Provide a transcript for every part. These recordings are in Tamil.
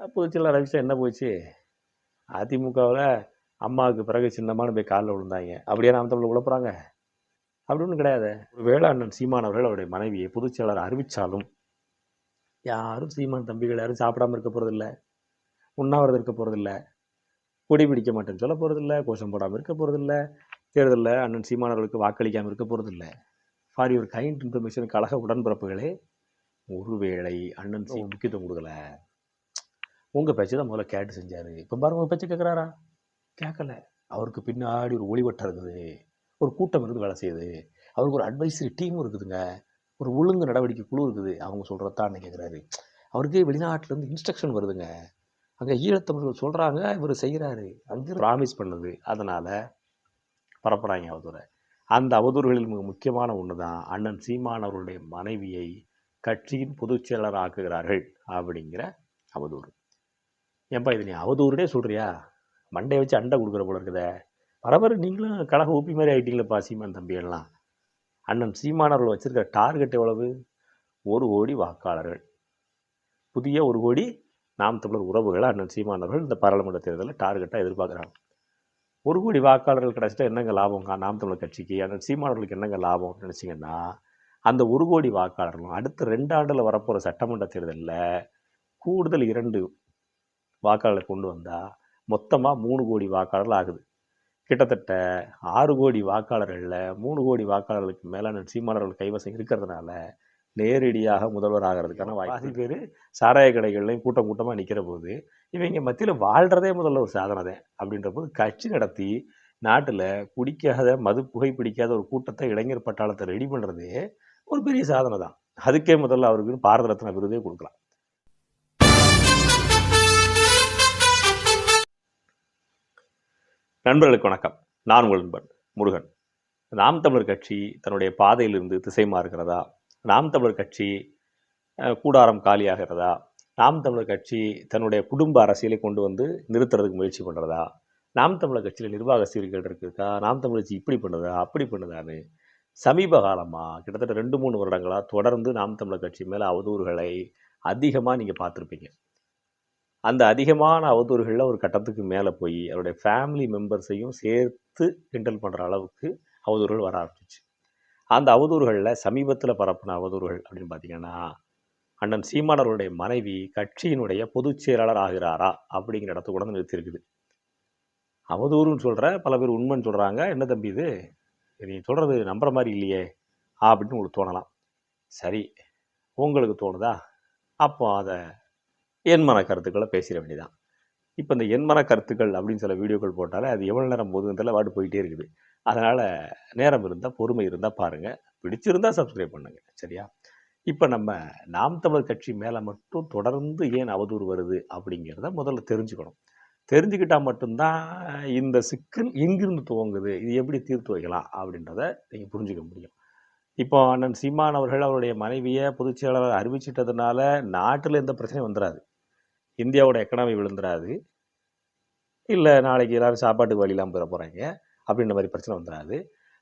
பொதுச்செயலாளர் அறிவிச்சா என்ன போச்சு? அதிமுகவில் அம்மாவுக்கு பிறகு சின்னமான போய் காலில் விழுந்தாங்க. அப்படியே நாம் தமிழில் உழப்புறாங்க. அப்படி ஒன்றும் கிடையாது. ஒரு வேளாண்ணன் சீமான் அவர்கள் அவருடைய மனைவியை பொதுச்செயலாளர் அறிவித்தாலும் யாரும் சீமான் தம்பிகள் யாரும் சாப்பிடாம இருக்க போகிறதில்ல உண்ணாவிரதம் இருக்க போகிறதில்ல கொடி பிடிக்க மாட்டேன்னு சொல்ல போகிறதில்ல கோஷம் போடாமல் இருக்க போகிறதில்ல தேர்தலில் அண்ணன் சீமான் அவர்களுக்கு வாக்களிக்காமல் இருக்க போகிறதில்ல ஃபார் யுவர் கைண்ட் இன்ஃபர்மேஷன் கழக உடன்பிறப்புகளே. ஒருவேளை அண்ணன் முக்கியத்துவம் கொடுக்கல. உங்கள் பேச்சு தான் முதல்ல கேட்டு செஞ்சார். இப்போ பாருங்க உங்கள் பேச்சு கேட்குறாரா கேட்கல அவருக்கு பின்னாடி ஒரு ஒளிவட்டம் இருக்குது. ஒரு கூட்டம் இருந்து வேலை செய்யுது. அவருக்கு ஒரு அட்வைசரி டீமும் இருக்குதுங்க. ஒரு ஒழுங்கு நடவடிக்கை குழு இருக்குது. அவங்க சொல்கிறதான் கேட்குறாரு அவருக்கு வெளிநாட்டிலேருந்து இன்ஸ்ட்ரக்ஷன் வருதுங்க. அங்கே ஈழத்தமிழர்கள் சொல்கிறாங்க இவர் செய்கிறாரு அங்கே ப்ராமிஸ் பண்ணுது. அதனால் பரப்புகிறாங்க அவதூறை. அந்த அவதூறுகளில் மிக முக்கியமான ஒன்று தான் அண்ணன் சீமான் அவருடைய மனைவியை கட்சியின் பொதுச் செயலர் ஆக்குகிறார்கள் அப்படிங்கிற அவதூறு. ஏன்பா இது நீ அவதூறுனே சொல்கிறியா மண்டையை வச்சு அண்டை கொடுக்குற போல இருக்குதே. பரவாயில்ல நீங்களும் கழக ஊப்பி மாதிரி ஆகிட்டீங்களப்பா சீமான் தம்பியெல்லாம் அண்ணன் சீமானவர்கள் டார்கெட் எவ்வளவு? ஒரு கோடி வாக்காளர்கள். புதிய ஒரு கோடி நாம் தமிழர் உறவுகளை அண்ணன் சீமானவர்கள் இந்த பாராளுமன்ற தேர்தலில் டார்கெட்டாக எதிர்பார்க்குறாங்க. ஒரு கோடி வாக்காளர்கள் கிடச்சிட்டா என்னங்க லாபம்? நாம் தமிழர் கட்சிக்கு அண்ணன் சீமானவர்களுக்கு என்னங்க லாபம் நினச்சிங்கன்னா அந்த ஒரு கோடி வாக்காளர்களும் அடுத்த ரெண்டு ஆண்டில் வரப்போகிற சட்டமன்ற தேர்தலில் கூடுதல் இரண்டு வாக்காளர்களை கொண்டு வந்தால் மொத்தமாக மூணு கோடி வாக்காளர்கள் ஆகுது. கிட்டத்தட்ட ஆறு கோடி வாக்காளர்களில் மூணு கோடி வாக்காளர்களுக்கு மேலான சீமானவர்கள் கைவசம் இருக்கிறதுனால நேரடியாக முதல்வர் ஆகிறதுக்கான வாய்ப்பு பேர் சாராய கடைகள்லையும் கூட்டம் கூட்டமாக நிற்கிற போது இவங்க மத்தியில் வாழ்கிறதே முதல்ல ஒரு சாதனை தான். அப்படின்ற போது கட்சி நடத்தி நாட்டில் குடிக்காத மது புகை பிடிக்காத ஒரு கூட்டத்தை இளைஞர் பட்டாளத்தை ரெடி பண்ணுறதே ஒரு பெரிய சாதனை தான். அதுக்கே முதல்ல அவருக்கு பாரத ரத்ன விருதே கொடுக்கலாம். நண்பர்களுக்கு வணக்கம். நான் உங்கள் நண்பன் முருகன். நாம் தமிழர் கட்சி தன்னுடைய பாதையிலிருந்து திசை மாறுகிறதா? நாம் தமிழர் கட்சி கூடாரம் காலியாகிறதா? நாம் தமிழர் கட்சி தன்னுடைய குடும்ப அரசியலை கொண்டு வந்து நிறுத்துறதுக்கு முயற்சி பண்ணுறதா நாம் தமிழர் கட்சியில் நிர்வாக சீர்கேடு இருக்குதா? நாம் தமிழர் கட்சி இப்படி பண்ணுதா? அப்படி பண்ணுதான்னு சமீப காலமாக கிட்டத்தட்ட ரெண்டு மூணு வருடங்களாக தொடர்ந்து நாம் தமிழர் கட்சி மேலே அவதூறுகளை அதிகமாக நீங்கள் பார்த்துருப்பீங்க. அந்த அதிகமான அவதூறுகளில் ஒரு கட்டத்துக்கு மேலே போய் அவருடைய ஃபேமிலி மெம்பர்ஸையும் சேர்த்து கிண்டல் பண்ணுற அளவுக்கு அவதூறுகள் வர ஆரம்பிச்சிச்சு அந்த அவதூறுகளில் சமீபத்தில் பரப்பின அவதூறுகள் அப்படின்னு பார்த்தீங்கன்னா அண்ணன் சீமானவருடைய மனைவி கட்சியினுடைய பொதுச் செயலாளர் ஆகிறாரா அப்படிங்கிற இடத்த கூட நிறுத்தியிருக்குது. அவதூறுன்னு சொல்கிற பல பேர் உண்மைன்னு சொல்கிறாங்க என்ன தம்பி இது? நீ சொல்கிறது நம்புற மாதிரி இல்லையே அப்படின்னு உங்களுக்கு தோணலாம். சரி உங்களுக்கு தோணுதா? அப்போ அதை எண்மன கருத்துக்களை பேசிட வேண்டியதான் இப்போ இந்த எண்மன கருத்துக்கள் அப்படின்னு சில வீடியோக்கள் போட்டாலே அது எவ்வளோ நேரம் போகுதுன்றல வாட்டு போயிட்டே இருக்குது. அதனால் நேரம் இருந்தால் பொறுமை இருந்தால் பாருங்கள் பிடிச்சிருந்தால் சப்ஸ்கிரைப் பண்ணுங்கள் சரியா? இப்போ நம்ம நாம் தமிழர் கட்சி மேலே மட்டும் தொடர்ந்து ஏன் அவதூறு வருது அப்படிங்கிறத முதல்ல தெரிஞ்சுக்கணும். தெரிஞ்சுக்கிட்டால் மட்டும்தான் இந்த சிக்கல் எங்கிருந்து துவங்குது. இது எப்படி தீர்த்து வைக்கலாம் அப்படின்றத நீங்கள் புரிஞ்சுக்க முடியும். இப்போ அண்ணன் சீமான் அவர்கள் அவருடைய மனைவியை பொதுச் செயலாளர் அறிவிச்சிட்டதுனால நாட்டில் எந்த பிரச்சனையும் வந்துடாது இந்தியாவோட எக்கனாமி விழுந்துடாது இல்லை நாளைக்கு எல்லோரும் சாப்பாட்டுக்கு வழி இல்லாமல் போயிட போகிறாங்க அப்படின்ற மாதிரி பிரச்சனை வந்துடாது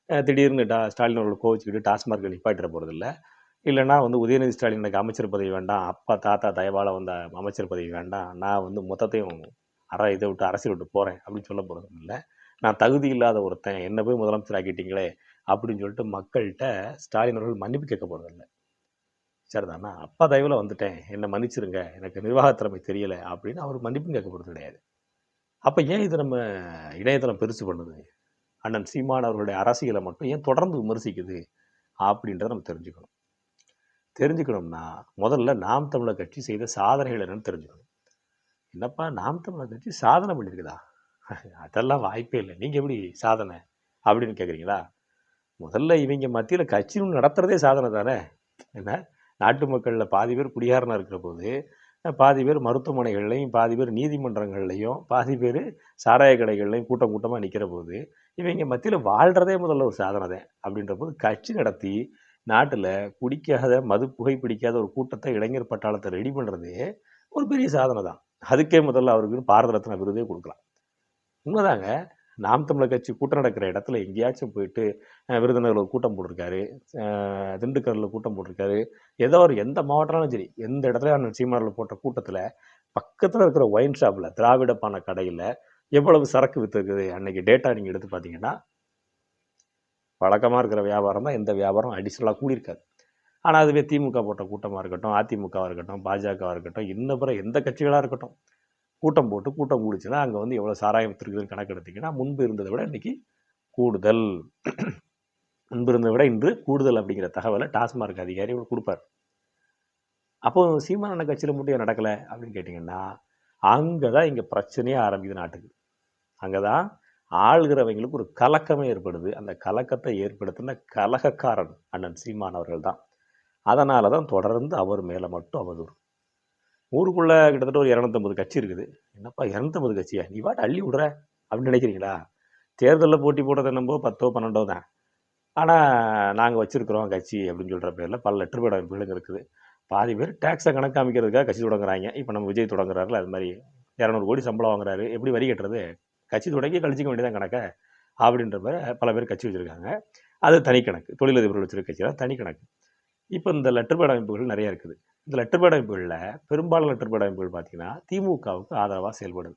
திடீர்னு டா ஸ்டாலின் அவர்கள் கோவிச்சுக்கிட்டு டாஸ்மார்க்கில் நிப்பாட்டிட போகிறதில்ல இல்லைனா வந்து உதயநிதி ஸ்டாலின் எனக்கு அமைச்சர் பதவி வேண்டாம் அப்பா தாத்தா தயவால் வந்த அமைச்சர் பதவி வேண்டாம் நான் வந்து மொத்தத்தையும் அற இதை விட்டு அரசியல் விட்டு போகிறேன் அப்படின்னு சொல்ல போகிறதும் இல்லை. நான் தகுதி இல்லாத ஒருத்தன் என்ன போய் முதலமைச்சர் ஆக்கிட்டீங்களே அப்படின்னு சொல்லிட்டு மக்கள்கிட்ட ஸ்டாலின் அவர்கள் மன்னிப்பு கேட்க போகிறதில்ல சரிதானா? அப்பா தயவில் வந்துட்டேன். என்னை மன்னிச்சிருங்க. எனக்கு நிர்வாகத்திறமை தெரியலை அப்படின்னு அவர் மன்னிப்பும் கேட்க போகிறது கிடையாது. அப்போ ஏன் இது நம்ம இணையதளம் பெருசு பண்ணுது? அண்ணன் சீமான் அவர்களுடைய அரசியலை மட்டும் ஏன் தொடர்ந்து விமர்சிக்குது? அப்படின்றத நம்ம தெரிஞ்சுக்கணும். தெரிஞ்சுக்கணும்னா முதல்ல நாம் தமிழர் கட்சி செய்த சாதனைகள் என்னன்னு தெரிஞ்சுக்கணும். என்னப்பா நாம் தமிழர் கட்சி சாதனை பண்ணியிருக்குதா? அதெல்லாம் வாய்ப்பே இல்லை. நீங்கள் எப்படி சாதனை அப்படின்னு கேட்குறீங்களா? முதல்ல இவங்க மத்தியில் கட்சி நடத்துகிறதே சாதனை தானே? என்ன? நாட்டு மக்களில் பாதி பேர் குடிகாரனாக இருக்கிற போது பாதி பேர் மருத்துவமனைகள்லையும் பாதி பேர் நீதிமன்றங்கள்லையும் பாதி பேர் சாராய கடைகள்லையும் கூட்டம் கூட்டமாக நிற்கிற போது இவங்க மத்தியில் வாழ்கிறதே முதல்ல ஒரு சாதனை தான். அப்படின்ற போது கட்சி நடத்தி நாட்டில் குடிக்காத மது புகை பிடிக்காத ஒரு கூட்டத்தை இளைஞர் பட்டாளத்தை ரெடி பண்ணுறதே ஒரு பெரிய சாதனை தான். அதுக்கே முதல்ல அவருக்கு பாரத ரத்ன விருதே கொடுக்கலாம். உண்மைதாங்க. நாம் தமிழர் கட்சி கூட்டம் நடக்கிற இடத்துல எங்கேயாச்சும் போயிட்டு விருதுநகரில் ஒரு கூட்டம் போட்டிருக்காரு திண்டுக்கல்லில் கூட்டம் போட்டிருக்காரு ஏதோ ஒரு எந்த மாவட்டம்னாலும் சரி எந்த இடத்துல அண்ணன் சீமானில் போட்ட கூட்டத்தில் பக்கத்தில் இருக்கிற ஒயின் ஷாப்பில் திராவிட கடையில் எவ்வளவு சரக்கு விற்றுருக்குது அன்னைக்கு டேட்டா நீங்கள் எடுத்து பார்த்தீங்கன்னா வழக்கமாக இருக்கிற வியாபாரம் தான் எந்த வியாபாரம் அடிஷ்னலாக கூடியிருக்காது. ஆனால் அதுவே திமுக போட்ட கூட்டமாக இருக்கட்டும் அதிமுகவாக இருக்கட்டும் பாஜகவாக இருக்கட்டும் இன்னும் பிற எந்த கட்சிகளாக இருக்கட்டும் கூட்டம் போட்டு கூட்டம் கூடிச்சுன்னா அங்கே வந்து எவ்வளோ சாராயம் விற்றுருக்குதுன்னு கணக்கு எடுத்திங்கன்னா முன்பு இருந்ததை விட இன்றைக்கி கூடுதல். முன்பு இருந்ததை விட இன்று கூடுதல் அப்படிங்கிற தகவலை டாஸ்மார்க் அதிகாரி இவர் கொடுப்பார். அப்போது சீமான கட்சியில் மட்டும் ஏன் நடக்கலை அப்படின்னு கேட்டிங்கன்னா அங்கே தான் இங்கே பிரச்சனையே ஆரம்பிக்குது நாட்டுக்கு. அங்கே தான் ஆள்கிறவங்களுக்கு ஒரு கலக்கமே ஏற்படுது. அந்த கலக்கத்தை ஏற்படுத்தின கலகக்காரன் அண்ணன் சீமான் அவர்கள் தான் அதனால தான் தொடர்ந்து அவர் மேலே மட்டும் அவதூறு. ஊருக்குள்ளே கிட்டத்தட்ட ஒரு இரநூத்தம்பது கட்சி இருக்குது. என்னப்பா இரநூத்தம்பது கட்சியா? நீ பாட்டு அள்ளி விடுற அப்படின்னு நினைக்கிறீங்களா? தேர்தலில் போட்டி போடுறது என்னம்போ பத்தோ பன்னெண்டோ தான். ஆனால் நாங்கள் வச்சுருக்குறோம் கட்சி அப்படின்னு சொல்கிற பேரில் பல லெட்டர் பேட் அமைப்புகளுங்க இருக்குது. பாதி பேர் டேக்ஸை கணக்கு காமிக்கிறதுக்காக கட்சி தொடங்குறாங்க. இப்போ நம்ம விஜய் தொடங்குறாருல அது மாதிரி இரநூறு கோடி சம்பளம் வாங்குறாரு. எப்படி வரி கட்டுறது? கட்சி தொடங்கி கழிச்சிக்க வேண்டியதான் கணக்கை அப்படின்ற மாதிரி பல பேர் கட்சி வச்சுருக்காங்க. அது தனி கணக்கு தொழிலதிபர்கள் வச்சுருக்க கட்சி தான் தனி கணக்கு இப்போ இந்த லெட்டர் பேட் அமைப்புகள் நிறையா இருக்குது. இந்த லெட்டர் பேட் அமைப்புகளில் பெரும்பாலான லெட்டர் பேட் அமைப்புகள் பார்த்தீங்கன்னா திமுகவுக்கு ஆதரவாக செயல்படுது.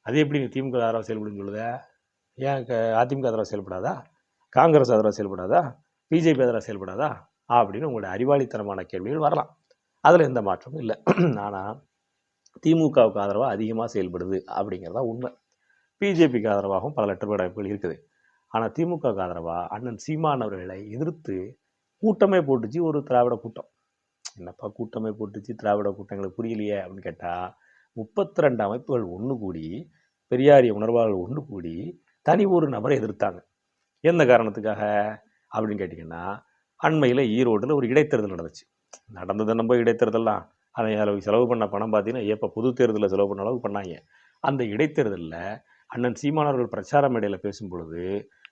அது எப்படி திமுக ஆதரவாக செயல்படுன்னு சொல்லுத? ஏன் க- அதிமுக ஆதரவாக செயல்படாதா? காங்கிரஸ் ஆதரவாக செயல்படாதா? பிஜேபி ஆதரவாக செயல்படாதா? அப்படின்னு உங்களுடைய அறிவாளித்தனமான கேள்விகள் வரலாம். அதில் எந்த மாற்றமும் இல்லை. ஆனால் திமுகவுக்கு ஆதரவாக அதிகமாக செயல்படுது அப்படிங்கிறதா உண்மை. பிஜேபிக்கு ஆதரவாகவும் பல லெட்டர் பேட் அமைப்புகள் இருக்குது. ஆனால் திமுகவுக்கு ஆதரவாக அண்ணன் சீமான் அவர்களை எதிர்த்து கூட்டமே போட்டுச்சு ஒரு திராவிட கூட்டம். என்னப்பா கூட்டமே போட்டுச்சு? திராவிட கூட்டங்களுக்கு புரியலையே அப்படின்னு கேட்டால் முப்பத்தி ரெண்டு அமைப்புகள் ஒன்று கூடி பெரியாரிய உணர்வாளர்கள் ஒன்று கூடி தனி ஒரு நபரை எதிர்த்தாங்க. எந்த காரணத்துக்காக? அப்படின்னு கேட்டிங்கன்னா அண்மையில் ஈரோட்டில் ஒரு இடைத்தேர்தல் நடந்துச்சு. நடந்தது நம்ம இடைத்தேர்தல்லாம். அதை அளவுக்கு செலவு பண்ண பணம் பார்த்தீங்கன்னா எப்போ பொது தேர்தலில் செலவு பண்ண அளவுக்கு பண்ணாங்க. அந்த இடைத்தேர்தலில் அண்ணன் சீமானவர்கள் பிரச்சார மேடையில் பேசும் பொழுது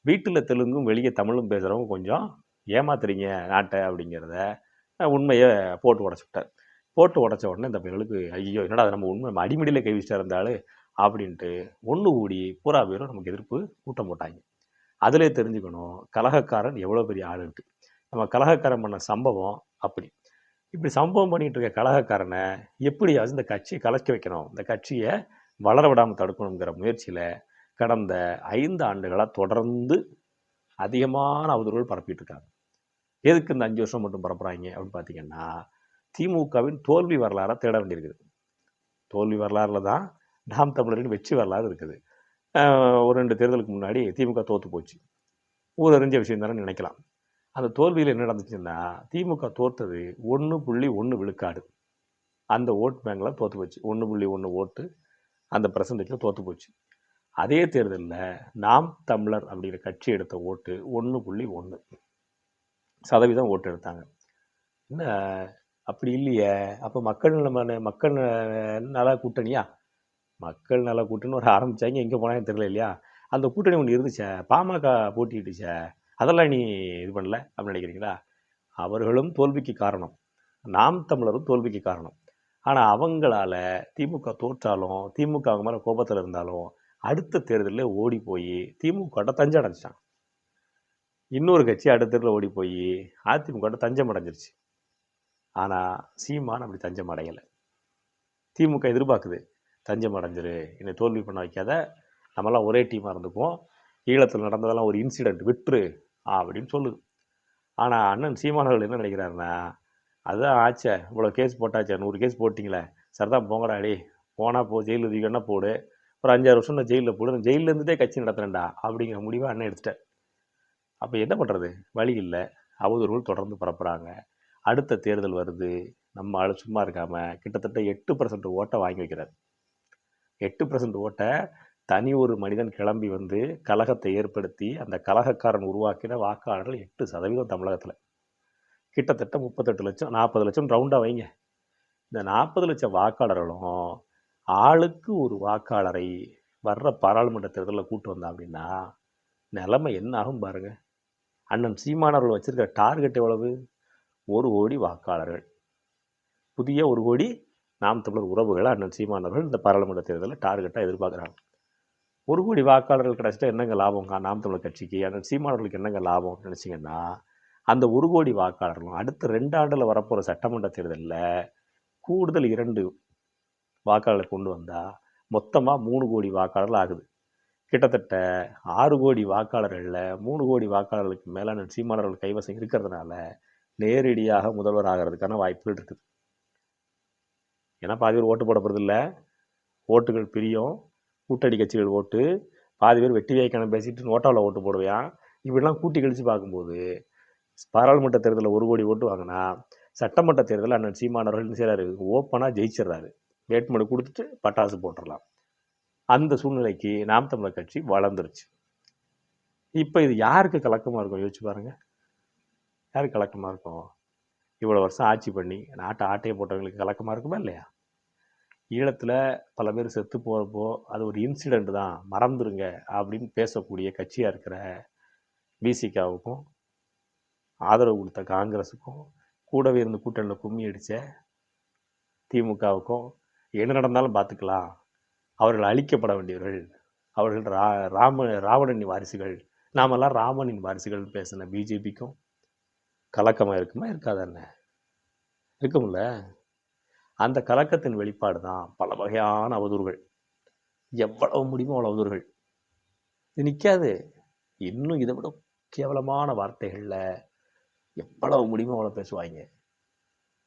வீட்டில் தெலுங்கும் வெளியே தமிழும் பேசுகிறவங்க கொஞ்சம் ஏமாத்துறீங்க நாட்டை அப்படிங்கிறத உண்மையை போட்டு உடச்சு விட்டார். போட்டு உடச்ச உடனே இந்த பயலுக்கு ஐயோ என்னடா அது நம்ம உண்மை நம்ம அடிமடியில் கை வச்சுட்டா இருந்தாலும் அப்படின்ட்டு ஒன்று கூடி பூரா பேரும் நமக்கு எதிர்ப்பு கூட்டம் போட்டாங்க. அதிலே தெரிஞ்சுக்கணும் கலகக்காரன் எவ்வளோ பெரிய ஆளுன்ட்டு. நம்ம கலகக்காரன் பண்ண சம்பவம் அப்படி. இப்படி சம்பவம் பண்ணிகிட்டு இருக்க கலகக்காரனை எப்படியாவது இந்த கட்சியை கலக்க வைக்கணும் இந்த கட்சியை வளர விடாமல் தடுக்கணுங்கிற முயற்சியில் கடந்த ஐந்து ஆண்டுகளாக தொடர்ந்து அதிகமான அவதூறுகள் பரப்பிட்டு இருக்காங்க. எதுக்கு இந்த அஞ்சு வருஷம் மட்டும் பரப்புகிறாங்க அப்படின்னு பார்த்தீங்கன்னா திமுகவின் தோல்வி வரலாறை தேட வேண்டியிருக்குது. தோல்வி வரலாறுல தான் நாம் தமிழரின் வெற்றி வரலாறு இருக்குது. ஒரு ரெண்டு தேர்தலுக்கு முன்னாடி திமுக தோற்று போச்சு. ஊரறிஞ்ச விஷயம் தானே நினைக்கலாம். அந்த தோல்வியில் என்ன நடந்துச்சுன்னா திமுக தோற்றது ஒன்று புள்ளி ஒன்று விழுக்காடு. அந்த ஓட் பேங்கில் தோற்று போச்சு. ஒன்று புள்ளி ஒன்று ஓட்டு அந்த பர்சன்டேஜில் தோற்று போச்சு. அதே தேர்தலில் நாம் தமிழர் அப்படிங்கிற கட்சி எடுத்த ஓட்டு ஒன்று புள்ளி ஒன்று சதவீதம் ஓட்டு எடுத்தாங்க. என்ன? அப்படி இல்லையே. அப்போ மக்கள் நம்ம மக்கள் நல கூட்டணியா? மக்கள் நல கூட்டணி ஒரு ஆரம்பிச்சாங்க. எங்கே போனாலும் தெரியல இல்லையா? அந்த கூட்டணி ஒன்று இருந்துச்சே. பாமக போட்டிட்டுச்சே அதெல்லாம் நீ இது பண்ணல அப்படின்னு நினைக்கிறீங்களா? அவர்களும் தோல்விக்கு காரணம். நாம் தமிழரும் தோல்விக்கு காரணம். ஆனால் அவங்களால திமுக தோற்றாலும் திமுக அவங்க மேலே கோபத்தில் இருந்தாலும் அடுத்த தேர்தலில் ஓடி போய் திமுக தஞ்சை அடைஞ்சிட்டான் இன்னொரு கட்சி அடுத்த ஓடி போய் அதிமுக தஞ்சம் அடைஞ்சிருச்சு. ஆனால் சீமான் அப்படி தஞ்சம் அடையலை. திமுக எதிர்பார்க்குது தஞ்சம் அடைஞ்சிரு என்னை தோல்வி பண்ண வைக்காத நம்மலாம் ஒரே டீமாக இருந்துக்குவோம் ஈழத்தில் நடந்ததெல்லாம் ஒரு இன்சிடெண்ட் விட்டுரு அப்படின்னு சொல்லுது. ஆனால் அண்ணன் சீமானவர்கள் என்ன நினைக்கிறாருன்னா அதுதான் ஆச்சே இவ்வளோ கேஸ் போட்டாச்சே நூறு கேஸ் போட்டிங்களே சரிதான் போங்கடா டே போனால் போ ஜெயிலில் தூக்கினா போடு ஒரு அஞ்சாறு வருஷம் நான் ஜெயிலில் போடு நான் ஜெயில்ல இருந்துட்டே கட்சி நடத்துறேன்டா அப்படிங்கிற முடிவை அண்ணன் எடுத்துட்டேன் அப்போ என்ன பண்ணுறது வழி இல்லை. அவதூறுகள் தொடர்ந்து பரப்புகிறாங்க அடுத்த தேர்தல் வருது. நம்ம ஆள் சும்மா இருக்காமல் கிட்டத்தட்ட எட்டு பர்சன்ட் ஓட்டை வாங்கி வைக்கிறார். எட்டு பர்சன்ட் ஓட்டை தனி ஒரு மனிதன் கிளம்பி வந்து கலகத்தை ஏற்படுத்தி அந்த கலகக்காரன் உருவாக்கின வாக்காளர்கள் எட்டு சதவீதம் தமிழகத்தில். கிட்டத்தட்ட முப்பத்தெட்டு லட்சம் நாற்பது லட்சம் ரவுண்டாக வைங்க. இந்த நாற்பது லட்சம் வாக்காளர்களும் ஆளுக்கு ஒரு வாக்காளரை வர்ற பாராளுமன்ற தேர்தலில் கூட்டு வந்தா அப்படின்னா நிலைமை என்ன ஆகும் பாருங்கள் அண்ணன் சீமானவர்கள் வச்சுருக்கிற டார்கெட் எவ்வளவு? ஒரு கோடி வாக்காளர்கள். புதிய ஒரு கோடி நாம் தமிழர் உறவுகளை அண்ணன் சீமானவர்கள் இந்த பாராளுமன்ற தேர்தலில் டார்கெட்டாக எதிர்பார்க்குறாங்க. ஒரு கோடி வாக்காளர்கள் கிடச்சிட்டா என்னங்க லாபம்? நாம் தமிழர் கட்சிக்கு அண்ணன் சீமானவர்களுக்கு என்னங்க லாபம் நினச்சிங்கன்னா அந்த ஒரு கோடி வாக்காளர்களும் அடுத்த ரெண்டு ஆண்டில் வரப்போகிற சட்டமன்ற தேர்தலில் கூடுதல் இரண்டு வாக்காளர்களை கொண்டு வந்தால் மொத்தமாக மூணு கோடி வாக்காளர்கள் ஆகுது. கிட்டத்தட்ட ஆறு கோடி வாக்காளர்களில் மூணு கோடி வாக்காளர்களுக்கு மேலான சீமானவர்கள் கைவசம் இருக்கிறதுனால நேரடியாக முதல்வர் ஆகிறதுக்கான வாய்ப்புகள் இருக்குது. ஏன்னா பாதி பேர் ஓட்டு போட போகிறதில்ல ஓட்டுகள் பிரியும். கூட்டணி கட்சிகள் ஓட்டு. பாதி பேர் வெட்டி வாய்க்கான பேசிட்டு நோட்டாவில் ஓட்டு போடுவேன் இப்படிலாம் கூட்டி கழித்து பார்க்கும்போது பாராளுமன்ற தேர்தலில் ஒரு கோடி ஓட்டு வாங்கினா சட்டமன்ற தேர்தலில் அண்ணன் சீமானவர்கள் செய்கிறாரு ஓப்பனாக ஜெயிச்சிடுறாரு. வேட்புமனு கொடுத்துட்டு பட்டாசு போட்டுடலாம் அந்த சூழ்நிலைக்கு நாம் தமிழர் கட்சி வளர்ந்துருச்சு. இப்போ இது யாருக்கு கலக்கமாக இருக்கும்? யோசிச்சு பாருங்கள் யாருக்கு கலக்கமாக இருக்கும்? இவ்வளோ வருஷம் ஆட்சி பண்ணி நாட்டை ஆட்டையை போட்டவங்களுக்கு கலக்கமாக இருக்குமா இல்லையா? ஈழத்தில் பல பேர் செத்து போகிறப்போ அது ஒரு இன்சிடெண்ட் தான். மறந்துருங்க அப்படின்னு பேசக்கூடிய கட்சியாக இருக்கிற பிசிகாவுக்கும் ஆதரவு கொடுத்த காங்கிரஸுக்கும் கூடவே இருந்து கூட்டணியில் கும்மி அடித்த திமுகவுக்கும் என்ன நடந்தாலும் பார்த்துக்கலாம் அவர்கள் அழிக்கப்பட வேண்டியவர்கள். அவர்கள் ரா ராம ராவணனின் வாரிசுகள். நாமெல்லாம் ராமனின் வாரிசுகள் பேசின பிஜேபிக்கும் கலக்கமாக இருக்குமா இருக்காதானே? இருக்கும்ல அந்த கலக்கத்தின் வெளிப்பாடு தான் பல வகையான அவதூறுகள். எவ்வளவு முடியுமோ அவ்வளோ அவதூறுகள். இது நிற்காது இன்னும் இதை விட கேவலமான வார்த்தைகளில் எவ்வளவு முடியுமோ அவ்வளோ பேசுவாங்க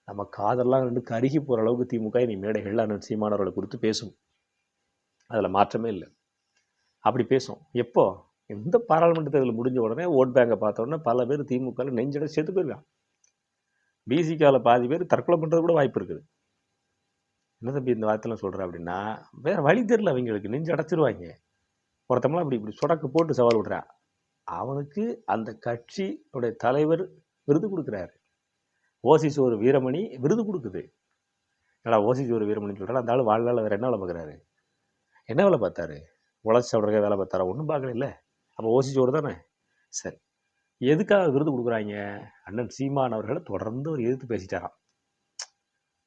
நம்ம காதெல்லாம் ரெண்டு கருகி போகிற அளவுக்கு திமுக இனி மேடைகளில் நிச்சயமானவர்களை சீமானவர்களை குறித்து பேசும். அதில் மாற்றமே இல்லை. அப்படி பேசும். எப்போ? எந்த பாராளுமன்ற தேர்தல் முடிஞ்ச உடனே ஓட் பேங்கை பார்த்த உடனே பல பேர் திமுகவில் நெஞ்சட சேர்த்து போயிருக்கான் பிசிகாவில் பாதி பேர் தற்கொலை பண்ணுறது கூட வாய்ப்பு இருக்குது. என்ன தம்பி இந்த வார்த்தைலாம் சொல்கிறேன் அப்படின்னா வேறு வழி தெரியல அவங்களுக்கு நெஞ்சு அடைச்சிருவாங்க. ஒருத்தமெல்லாம் இப்படி இப்படி சொடக்கு போட்டு சவால் விடுறான் அவனுக்கு அந்த கட்சியுடைய தலைவர் விருது கொடுக்குறாரு. ஓசிஸ் ஒரு வீரமணி விருது கொடுக்குது. ஏடா ஓசிஸ் ஒரு வீரமணின்னு சொல்கிறா அந்த ஆள் வாழ்நாள் வேறு என்ன பார்க்குறாரு? என்ன வேலை பார்த்தாரு? உழைச்சி சாப்பிட்றக்க வேலை பார்த்தாரா? ஒன்றும் பார்க்கல இல்லை. அப்போ ஓசிஸ் தானே? சரி. எதுக்காக விருது கொடுக்குறாங்க? அண்ணன் சீமான் அவர்களை தொடர்ந்து ஒரு எதிர்த்து பேசிட்டாராம்.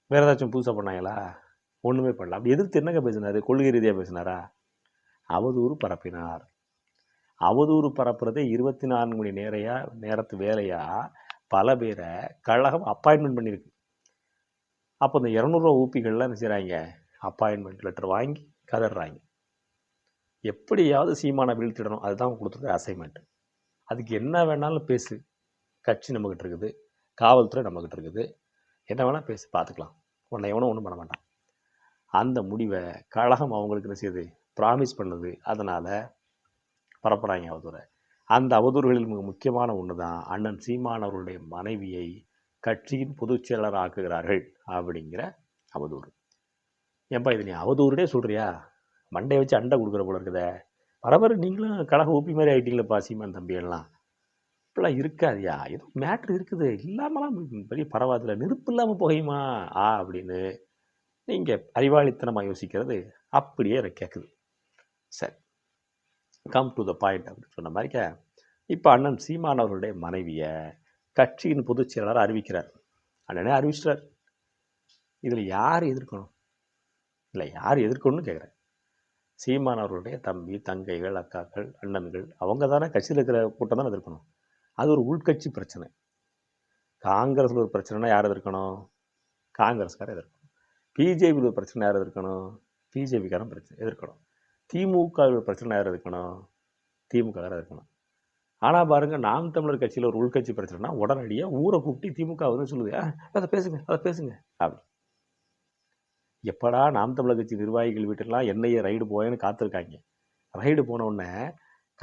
வேறு ஏதாச்சும் புதுசாக பண்ணாங்களா? ஒன்றுமே பண்ணல. அப்படி எதிர்த்து என்னங்க பேசினார்? கொள்கை ரீதியாக பேசினாரா? அவதூறு பரப்பினார். அவதூறு பரப்புறதே இருபத்தி நான்கு மணி நேரையா நேரத்து வேலையாக பல பேரை கழகம் அப்பாயின்மெண்ட் பண்ணியிருக்கு அப்போ இந்த இரநூறுவா ஊப்பிகள்லாம் என்ன செய்கிறாங்க அப்பாயின்மெண்ட் லெட்டர் வாங்கி கதறாங்க எப்படியாவது சீமானை வீழ்த்திடணும். அதுதான் கொடுத்துருக்க அசைன்மெண்ட் அதுக்கு என்ன வேணாலும் பேசு. கட்சி நம்மக்கிட்ட இருக்குது. காவல்துறை நம்மக்கிட்ட இருக்குது. என்ன வேணால் பேசி பார்த்துக்கலாம். உன்னை எவனும் ஒன்றும் பண்ண மாட்டான். அந்த முடிவை கழகம் அவங்களுக்கு என்ன செய்யுது? ப்ராமிஸ் பண்ணுது. அதனால் பரப்புகிறாங்க அவதூறை. அந்த அவதூறுகளில் மிக முக்கியமான ஒன்று தான் அண்ணன் சீமான் அவர்களுடைய மனைவியை கட்சியின் பொதுச் செயலர் ஆக்குகிறார்கள் அப்படிங்கிற அவதூறு. ஏன்பா இது நீ அவதூறுனே சொல்கிறியா மண்டையை வச்சு அண்டை கொடுக்குற போல இருக்குதே. பரபர நீங்களும் கழக ஓப்பி மாதிரி ஆகிட்டீங்களப்பா சீமான் தம்பியெல்லாம் இப்பெல்லாம் இப்படிலாம் இருக்காதியா? ஏதோ மேட்ரு இருக்குது. இல்லாமலாம் பெரிய பரவாயில்ல. நெருப்பு இல்லாமல் புகையுமா? ஆ அப்படின்னு நீங்கள் அறிவாளித்தனமாக யோசிக்கிறது அப்படியே எனக்கு கேட்குது சரி. கம் டு த பாயிண்ட் அப்படின்னு சொன்ன மாதிரிக்க இப்போ அண்ணன் சீமான் அவர்களுடைய மனைவியை கட்சியின் பொதுச் செயலாளர் அறிவிக்கிறார். அண்ணனே அறிவிச்சிட்டார். இதில் யார் எதிர்க்கணும்? இல்லை யார் எதிர்க்கணும்னு கேட்குறேன். சீமான் அவர்களுடைய தம்பி தங்கைகள் அக்காக்கள் அண்ணன்கள் அவங்க தானே கட்சியில் இருக்கிற கூட்டம் தானே எதிர்க்கணும். அது ஒரு உள்கட்சி பிரச்சனை. காங்கிரஸில் ஒரு பிரச்சனைனா யார் எதிர்க்கணும்? காங்கிரஸ்காரர் எதிர்க்கணும். பிஜேபியில் ஒரு பிரச்சனை யார் எதிர்க்கணும்? பிஜேபிக்காரன் பிரச்சனை எதிர்க்கணும். திமுக பிரச்சனை யார் இருக்கணும் திமுக இருக்கணும் ஆனால் பாருங்கள் நாம் தமிழர் கட்சியில் ஒரு உள்கட்சி பிரச்சனைனா உடனடியாக ஊரை கூப்பிட்டு திமுக வந்து சொல்லுது. அதை பேசுங்க அதை பேசுங்க அப்படி. எப்படா நாம் தமிழர் கட்சி நிர்வாகிகள் வீட்டெல்லாம் என்னையே ரைடு போயேன்னு காத்திருக்காங்க. ரைடு போனவுடனே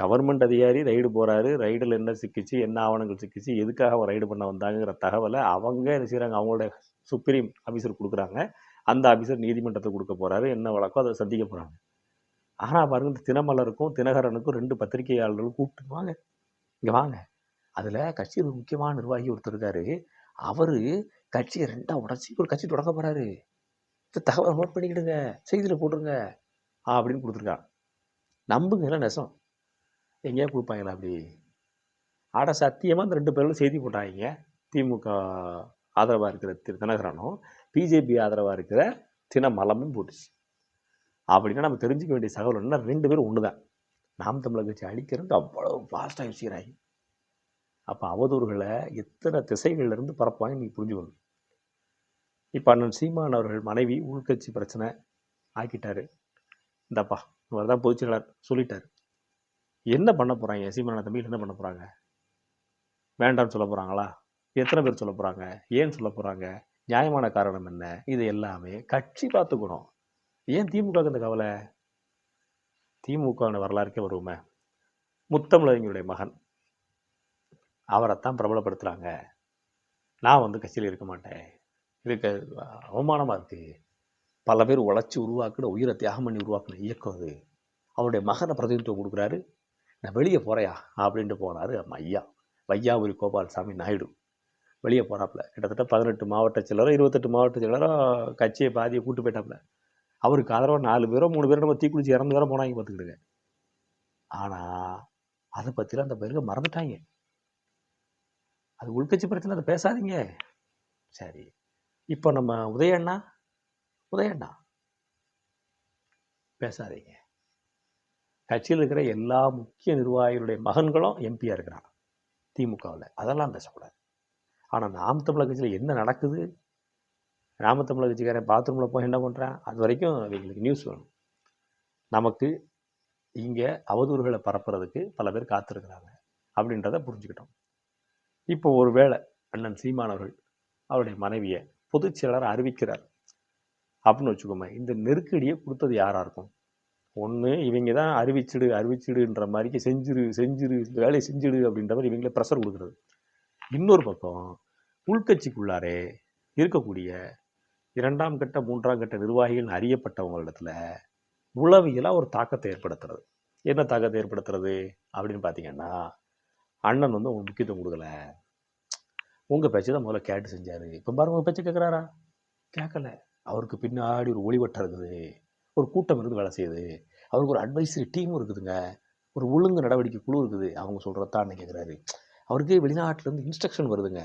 கவர்மெண்ட் அதிகாரி ரைடு போகிறாரு ரைடில் என்ன சிக்கிச்சு என்ன ஆவணங்கள் சிக்கிச்சு எதுக்காக அவன் ரைடு பண்ண வந்தாங்கங்கிற தகவலை அவங்க என்ன செய்கிறாங்க அவங்களோட சுப்ரீம் ஆஃபீஸர் கொடுக்குறாங்க. அந்த ஆஃபீஸர் நீதிமன்றத்தை கொடுக்க போகிறாரு என்ன வழக்கோ அதை சந்திக்க போகிறாங்க ஆனால் பாருங்க இந்த தினமலருக்கும் தினகரனுக்கும் ரெண்டு பத்திரிகையாளர்களும் கூப்பிட்டு வாங்க. இங்கே வாங்க. அதில் கட்சியில் ஒரு முக்கியமான நிர்வாகி ஒருத்தர் இருக்காரு. அவர் கட்சியை ரெண்டாக உடச்சி ஒரு கட்சி தொடங்க போகிறாரு இந்த தகவலை நோட் பண்ணிக்கிடுங்க செய்தியில் போட்டுருங்க அப்படின்னு கொடுத்துருக்கான் நம்புங்க எல்லாம் நெசம். எங்கேயா கொடுப்பாங்களா அப்படி? ஆட சத்தியமாக இந்த ரெண்டு பேரும் செய்தி போட்டாங்க. திமுக ஆதரவாக இருக்கிற திரு தினகரனும் பிஜேபி ஆதரவாக இருக்கிற தினமலமும் போட்டுச்சு. அப்படின்னா நம்ம தெரிஞ்சுக்க வேண்டிய சகவல் என்ன ரெண்டு பேரும் ஒன்று தான் நாம் தமிழர் கட்சி அழிக்கிறது அவ்வளோ ஃபாஸ்ட்டாக யோசிக்கிறாங்க. அப்போ அவதூறுகளை எத்தனை திசைகள்லேருந்து பரப்பாங்க பரப்புவாங்க நீ புரிஞ்சுக்கணும். இப்போ அண்ணன் சீமான் அவர்கள் மனைவி உள்கட்சி பிரச்சனை ஆக்கிட்டாரு. இந்தப்பா இவர் தான் பொதுச்செயலாளர் சொல்லிட்டார். என்ன பண்ண போகிறாங்க சீமான தம்பிகள் என்ன பண்ண போகிறாங்க வேண்டாம்னு சொல்ல போகிறாங்களா எத்தனை பேர் சொல்ல போகிறாங்க ஏன் சொல்ல போகிறாங்க நியாயமான காரணம் என்ன? இது எல்லாமே கட்சி பார்த்துக்கணும். ஏன் திமுகவுக்கு இந்த கவலை? திமுக வரலாறுக்கே வருவோமே. முத்தமிழறிஞருடைய மகன். அவரைத்தான் பிரபலப்படுத்துகிறாங்க நான் வந்து கட்சியில் இருக்க மாட்டேன். இதுக்கு அவமானமாக இருக்குது பல பேர் உழைச்சி உருவாக்குன உயிரை தியாகம் பண்ணி உருவாக்குன இயக்கம் அது. அவருடைய மகனை பிரதிநிதித்துவம் கொடுக்குறாரு. நான் வெளியே போகிறேயா அப்படின்ட்டு போனார் ஐயா. வையாபுரி கோபாலசாமி நாயுடு. வெளியே போகிறாப்புல கிட்டத்தட்ட பதினெட்டு மாவட்ட செயலரோ இருபத்தெட்டு மாவட்ட செயலரோ கட்சியை பாதியை கூட்டு போயிட்டாப்புல. அவருக்கு ஆதரவாக நாலு பேரோ மூணு பேரோ நம்ம தீக்குளிச்சு இறந்து வேற போனாங்க பார்த்துக்கிடுங்க ஆனால் அதை பற்றிலாம் அந்த பேருக்கு மறந்துட்டாங்க. அது உள்கட்சி பிரச்சனை அதை பேசாதீங்க. சரி. இப்போ நம்ம உதயண்ணா உதயண்ணா பேசாதீங்க. கட்சியில் இருக்கிற எல்லா முக்கிய நிர்வாகிகளுடைய மகன்களும் எம்பியாக இருக்கிறான் திமுகவில். அதெல்லாம் பேசக்கூடாது. ஆனால் நாம் தமிழர் கட்சியில் என்ன நடக்குது? நாம தமிழர் கட்சிக்காரன் பாத்ரூமில் போய் என்ன பண்ணுறான் அது வரைக்கும் எங்களுக்கு நியூஸ் வேணும். நமக்கு இங்கே அவதூறுகளை பரப்புறதுக்கு பல பேர் காத்திருக்கிறாங்க அப்படின்றத புரிஞ்சுக்கிட்டோம். இப்போ ஒரு வேளை அண்ணன் சீமானவர்கள் அவருடைய மனைவியை பொதுச் செயலர் அறிவிக்கிறார். அப்படின்னு வச்சுக்கோமே இந்த நெருக்கடியை கொடுத்தது யாராக இருக்கும்? ஒன்று இவங்க தான் அறிவிச்சிடு அறிவிச்சிடுன்ற மாதிரிக்கு செஞ்சிரு செஞ்சிரு இந்த வேலையை செஞ்சிடு அப்படின்ற மாதிரி இவங்களே ப்ரெஷர் கொடுக்குறது. இன்னொரு பக்கம் உள்கட்சிக்குள்ளாரே இருக்கக்கூடிய இரண்டாம் கட்ட மூன்றாம் கட்ட நிர்வாகிகள் அறியப்பட்டவங்களிடத்துல உளவியலாக ஒரு தாக்கத்தை ஏற்படுத்துறது. என்ன தாக்கத்தை ஏற்படுத்துறது அப்படின்னு பார்த்தீங்கன்னா அண்ணன் வந்து உங்களுக்கு முக்கியத்துவம் கொடுக்கல. உங்கள் பேச்சு தான் முதல்ல கேட்டு செஞ்சார். இப்போ பாருங்க உங்கள் பேச்சு கேட்குறாரா கேட்கல அவருக்கு பின்னாடி ஒரு ஒளிவட்டம் இருக்குது. ஒரு கூட்டம் இருந்து வேலை செய்யுது. அவருக்கு ஒரு அட்வைசரி டீம் இருக்குதுங்க. ஒரு ஒழுங்கு நடவடிக்கை குழு இருக்குது. அவங்க சொல்கிறதான் கேட்குறாரு அவருக்கு வெளிநாட்டிலேருந்து இன்ஸ்ட்ரக்ஷன் வருதுங்க.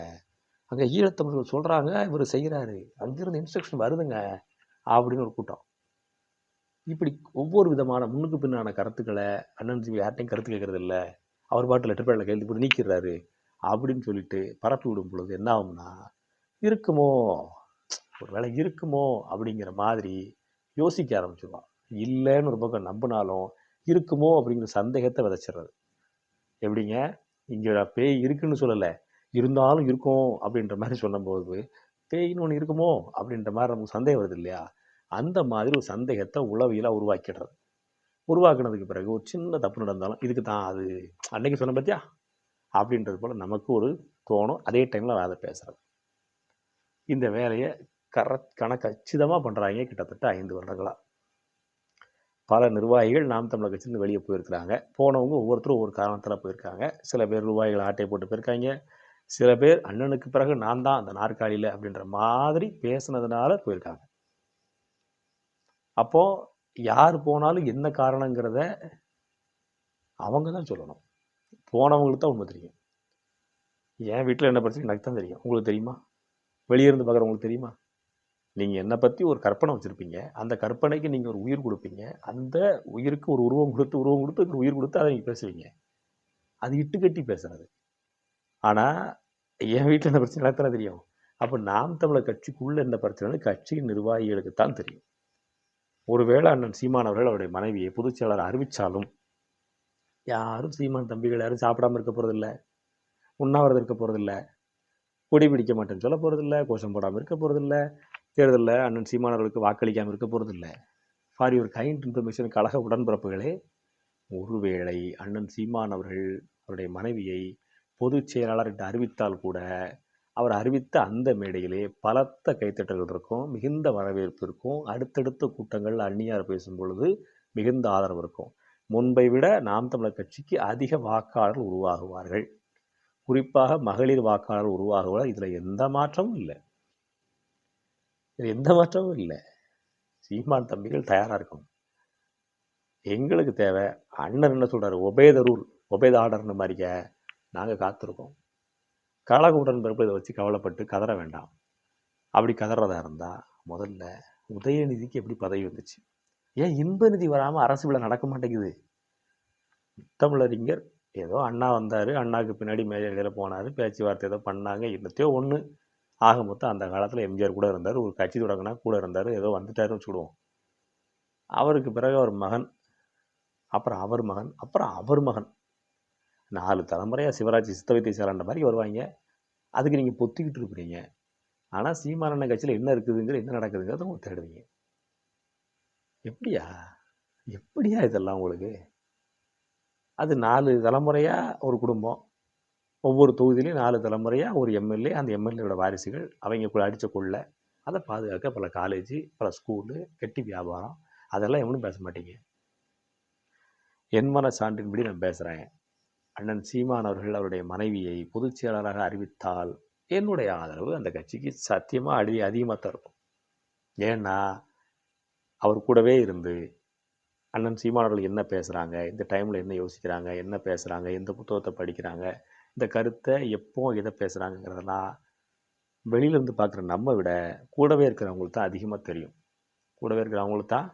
அங்கே ஈழத்தமிழர்கள் சொல்கிறாங்க இவர் செய்கிறாரு அங்கேருந்து இன்ஸ்ட்ரக்ஷன் வருதுங்க. அப்படின்னு ஒரு கூட்டம். இப்படி ஒவ்வொரு விதமான முன்னுக்கு பின்னான கருத்துக்களை அண்ணன் ஜி யார்ட்டையும் கருத்து கேட்கறது இல்லை. அவர் பாட்டு லெட்டர் பேரில் கையெழுத்து போட்டு நீக்கிறாரு அப்படின்னு சொல்லிட்டு பரப்பி விடும் பொழுது என்ன ஆகும்னா இருக்குமோ ஒரு வேளை இருக்குமோ அப்படிங்கிற மாதிரி யோசிக்க ஆரம்பிச்சிடும் இல்லைன்னு ஒரு பக்கம் நம்பினாலும் இருக்குமோ அப்படிங்கிற சந்தேகத்தை விதைச்சிடுறது. எப்படிங்க? இங்கே பேய் இருக்குன்னு சொல்லலை. இருந்தாலும் இருக்கும் அப்படின்ற மாதிரி சொல்லும்போது பேயின்னு ஒன்று இருக்குமோ அப்படின்ற மாதிரி நமக்கு சந்தேகம் வருது இல்லையா? அந்த மாதிரி ஒரு சந்தேகத்தை உளவியலாக உருவாக்கிடுறது. உருவாக்குனதுக்கு பிறகு ஒரு சின்ன தப்பு நடந்தாலும் இதுக்கு தான் அது அன்னைக்கு சொன்ன பார்த்தியா அப்படின்றது போல் நமக்கு ஒரு தோணும். அதே டைமில் அதை பேசுகிறது இந்த வேலையை கர கணக்கச்சிதமாக பண்ணுறாங்க கிட்டத்தட்ட ஐந்து வருடங்களாக பல நிர்வாகிகள் நாம் தமிழக கட்சியிலிருந்து வெளியே போயிருக்கிறாங்க. போனவங்க ஒவ்வொருத்தரும் ஒவ்வொரு காரணத்தில் போயிருக்காங்க. சில பேர் நிர்வாகிகள் ஆட்டை போட்டு போயிருக்காங்க. சில பேர் அண்ணனுக்கு பிறகு நான் தான் அந்த நாற்காலியில் அப்படின்ற மாதிரி பேசுனதுனால போயிருக்காங்க. அப்போது யார் போனாலும் என்ன காரணங்கிறத அவங்க தான் சொல்லணும். போனவங்களுக்கு தான் உண்மை தெரியும். என் வீட்டில் என்ன பிரச்சனை? எனக்கு தான் தெரியும். உங்களுக்கு தெரியுமா? வெளியே இருந்து பார்க்குறவங்களுக்கு தெரியுமா? நீங்கள் என்னை பற்றி ஒரு கற்பனை வச்சுருப்பீங்க. அந்த கற்பனைக்கு நீங்கள் ஒரு உயிர் கொடுப்பீங்க. அந்த உயிருக்கு ஒரு உருவம் கொடுத்து உருவம் கொடுத்து உயிர் கொடுத்து அதை நீங்கள் பேசுவீங்க. அது இட்டு கட்டி பேசுறது. ஆனால் என் வீட்டில் என்ன பிரச்சனை? எனக்கு தானே தெரியும். அப்போ நாம் தமிழர் கட்சிக்குள்ளே என்ன பிரச்சனை? கட்சியின் நிர்வாகிகளுக்கு தான் தெரியும். ஒருவேளை அண்ணன் சீமானவர்கள் அவருடைய மனைவியை பொதுச்செயலாளர் அறிவித்தாலும் யாரும் சீமான் தம்பிகள் யாரும் சாப்பிடாம இருக்க போகிறதில்ல உண்ணாவிரதம் இருக்க போகிறதில்ல கொடி பிடிக்க மாட்டேன்னு சொல்ல போகிறதில்ல கோஷம் போடாமல் இருக்க போகிறதில்ல தேர்தலில் அண்ணன் சீமானவர்களுக்கு வாக்களிக்காமல் இருக்க போகிறதில்ல ஃபார் யுவர் கைண்ட் இன்ஃபர்மேஷன் கழக உடன்பிறப்புகளே ஒருவேளை அண்ணன் சீமான் அவர்கள் அவருடைய மனைவியை பொதுச் செயலாளர் என்று அறிவித்தால் கூட அவர் அறிவித்த அந்த மேடையிலே பலத்த கைத்தட்டல்கள் இருக்கும் மிகுந்த வரவேற்பு இருக்கும். அடுத்தடுத்த கூட்டங்கள் அந்நியார் பேசும் பொழுது மிகுந்த ஆதரவு இருக்கும். முன்பை விட நாம் தமிழர் கட்சிக்கு அதிக வாக்காளர்கள் உருவாகுவார்கள். குறிப்பாக மகளிர் வாக்காளர் உருவாகுவார் இதில் எந்த மாற்றமும் இல்லை. இதில் எந்த மாற்றமும் இல்லை. சீமான் தம்பிகள் தயாராக இருக்கும் எங்களுக்கு தேவை அண்ணன் என்ன சொல்கிறார் ஒபேத ரூல் ஒபேத ஆர்டர்னு மாதிரிக்க நாங்கள் காத்திருக்கோம். கழக உடன்பிறப்பு இதை வச்சு கவலைப்பட்டு கதற வேண்டாம். அப்படி கதறதா இருந்தால் முதல்ல உதயநிதிக்கு எப்படி பதவி வந்துச்சு? ஏன் இன்ப நிதி வராமல் அரசு விழா நடக்க மாட்டேங்குது? தமிழறிஞர் ஏதோ அண்ணா வந்தார் அண்ணாவுக்கு பின்னாடி மேஜையில் போனார் பேச்சுவார்த்தை ஏதோ பண்ணாங்க என்னத்தையோ ஒன்று ஆக மொத்தம் அந்த காலத்தில் எம்ஜிஆர் கூட இருந்தார் ஒரு கட்சி தொடங்கினா கூட இருந்தார் ஏதோ வந்துட்டாருன்னு வச்சுக்கிடுவோம். அவருக்கு பிறகு அவர் மகன் அப்புறம் அவர் மகன் அப்புறம் அவர் மகன். நாலு தலைமுறையாக சிவராஜ் சித்த வைத்தியசாலான்ற மாதிரி வருவாங்க. அதுக்கு நீங்கள் பொத்திக்கிட்டு இருக்கிறீங்க. ஆனால் சீமானண்ண கட்சியில் என்ன இருக்குதுங்கிறது என்ன நடக்குதுங்கிறத உங்களுக்கு தேடுவீங்க எப்படியா? எப்படியா இதெல்லாம் உங்களுக்கு? அது நாலு தலைமுறையாக ஒரு குடும்பம். ஒவ்வொரு தொகுதியிலையும் நாலு தலைமுறையாக ஒரு எம்எல்ஏ அந்த எம்எல்ஏவோட வாரிசுகள் அவங்க கூட அடித்த கொள்ள அதை பாதுகாக்க பல காலேஜ் பல ஸ்கூலு கெட்டி வியாபாரம் அதெல்லாம் எவனும் பேச மாட்டீங்க. என் மன சான்றின்படி நான் பேசுகிறேன் அண்ணன் சீமான் அவர்கள் அவருடைய மனைவியை பொதுச் செயலாளராக அறிவித்தால் என்னுடைய ஆதரவு அந்த கட்சிக்கு சத்தியமாக அடி அதிகமாக தான் இருக்கும். ஏன்னா அவர் கூடவே இருந்து அண்ணன் சீமானவர்கள் என்ன பேசுகிறாங்க இந்த டைமில் என்ன யோசிக்கிறாங்க என்ன பேசுகிறாங்க எந்த புத்தகத்தை படிக்கிறாங்க இந்த கருத்தை எப்போ எதை பேசுகிறாங்கங்கிறதெல்லாம் வெளியிலேருந்து பார்க்குற நம்ம விட கூடவே இருக்கிறவங்களுக்கு தான் அதிகமாக தெரியும். கூடவே இருக்கிறவங்களுக்கு தான்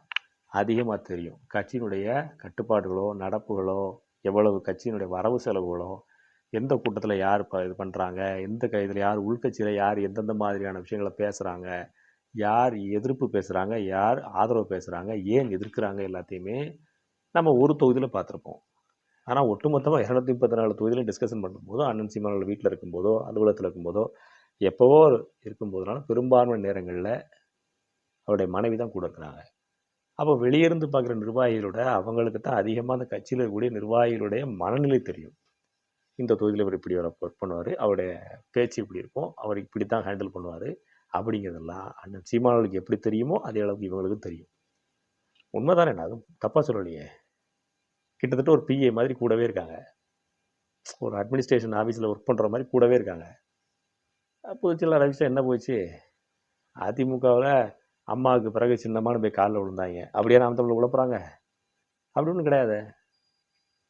அதிகமாக தெரியும். கட்சியினுடைய கட்டுப்பாடுகளோ நடப்புகளோ எவ்வளவு கட்சியினுடைய வரவு செலவுகளோ எந்த கூட்டத்தில் யார் ப இது பண்ணுறாங்க எந்த க இதில் யார் உள்கட்சியில் யார் எந்தெந்த மாதிரியான விஷயங்களை பேசுகிறாங்க யார் எதிர்ப்பு பேசுகிறாங்க யார் ஆதரவு பேசுகிறாங்க ஏன் எதிர்க்கிறாங்க எல்லாத்தையுமே நம்ம ஒரு தொகுதியில் பார்த்துருப்போம். ஆனால் ஒட்டுமொத்தமாக இரநூத்தி முப்பத்தி நாலு தொகுதியில் டிஸ்கஷன் பண்ணும்போதோ அண்ணன் சீமானோட வீட்டில் இருக்கும்போதோ அலுவலகத்தில் இருக்கும்போதோ எப்போவோ இருக்கும்போதுனாலும் பெரும்பான்மை நேரங்களில் அவருடைய மனைவி தான் கூட இருக்கிறாங்க. அப்போ வெளியிருந்து பார்க்குற நிர்வாகிகளோட அவங்களுக்கு தான் அதிகமாக அந்த கட்சியில் இருக்கக்கூடிய நிர்வாகிகளுடைய மனநிலை தெரியும். இந்த தொகுதியில் இவர் இப்படி வர ஒர்க் பண்ணுவார் அவருடைய பேச்சு இப்படி இருக்கும் அவர் இப்படி தான் ஹேண்டில் பண்ணுவார் அப்படிங்கிறதெல்லாம் அண்ணன் சீமானவர்களுக்கு எப்படி தெரியுமோ அதே அளவுக்கு இவங்களுக்கும் தெரியும். உண்மைதானே நான் அதுவும் தப்பாக சொல்லலையே. கிட்டத்தட்ட ஒரு பிஏ மாதிரி கூடவே இருக்காங்க. ஒரு அட்மினிஸ்ட்ரேஷன் ஆஃபீஸில் ஒர்க் பண்ணுற மாதிரி கூடவே இருக்காங்க. புதுச்சேரியில் ரவிசா என்ன போச்சு? அதிமுகவில் அம்மாவுக்கு பிறகு சின்னமான போய் காலில் விழுந்தாங்க. அப்படியே நாம் தமிழில் உழப்புறாங்க. அப்படி ஒன்றும் கிடையாது.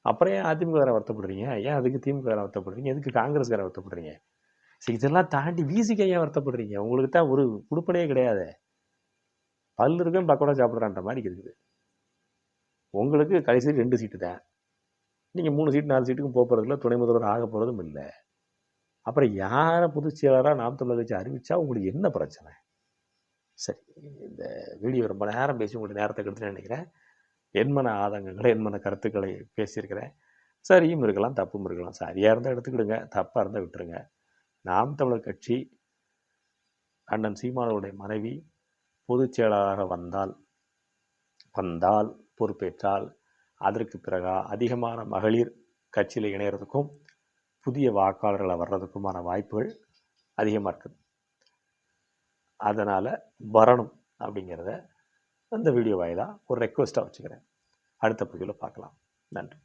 அப்புறம் ஏன் அதிமுக வருத்தப்படுறீங்க? ஏன் அதுக்கு திமுக வருத்தப்படுறீங்க? எதுக்கு காங்கிரஸ்கார வருத்தப்படுறீங்க? சரி இதெல்லாம் தாண்டி வீசிக்கையாக ஏன் வருத்தப்படுறீங்க? உங்களுக்கு தான் ஒரு குடுப்பனையே கிடையாது. பல்லு இருக்கும் பக்கோடா சாப்பிட்றான்ற மாதிரி இருக்குது. உங்களுக்கு கடைசி ரெண்டு சீட்டு தான். நீங்கள் மூணு சீட்டு நாலு சீட்டுக்கும் போகிறது இல்லை துணை முதல்வர் ஆக போகிறதும் இல்லை. அப்புறம் யாரை பொதுச் செயலராக நாம் தமிழர் கட்சி அறிவிச்சா உங்களுக்கு என்ன பிரச்சனை? சரி இந்த வீடியோ ரொம்ப நேரம் பேசி உங்களுக்கு நேரத்தை கெடுத்துன்னு நினைக்கிறேன். என்மன ஆதங்கங்களை என்மன கருத்துக்களை பேசியிருக்கிறேன். சரியும் இருக்கலாம் தப்பும் இருக்கலாம். சரியாக இருந்தால் எடுத்துக்கிடுங்க தப்பாக இருந்தால் விட்டுருங்க. நாம் தமிழர் கட்சி அண்ணன் சீமானவருடைய மனைவி பொதுச் செயலாளராக வந்தால் வந்தால் பொறுப்பேற்றால் அதற்கு பிறகா அதிகமான மகளிர் கட்சியில் இணையறதுக்கும் புதிய வாக்காளர்களை வர்றதுக்குமான வாய்ப்புகள் அதிகமாக இருக்குது அதனால் வரணும் அப்படிங்கிறத அந்த வீடியோ வாயிலாக ஒரு ரெக்வஸ்ட்டாக வச்சுக்கிறேன். அடுத்த பகுதியில் பார்க்கலாம். நன்றி.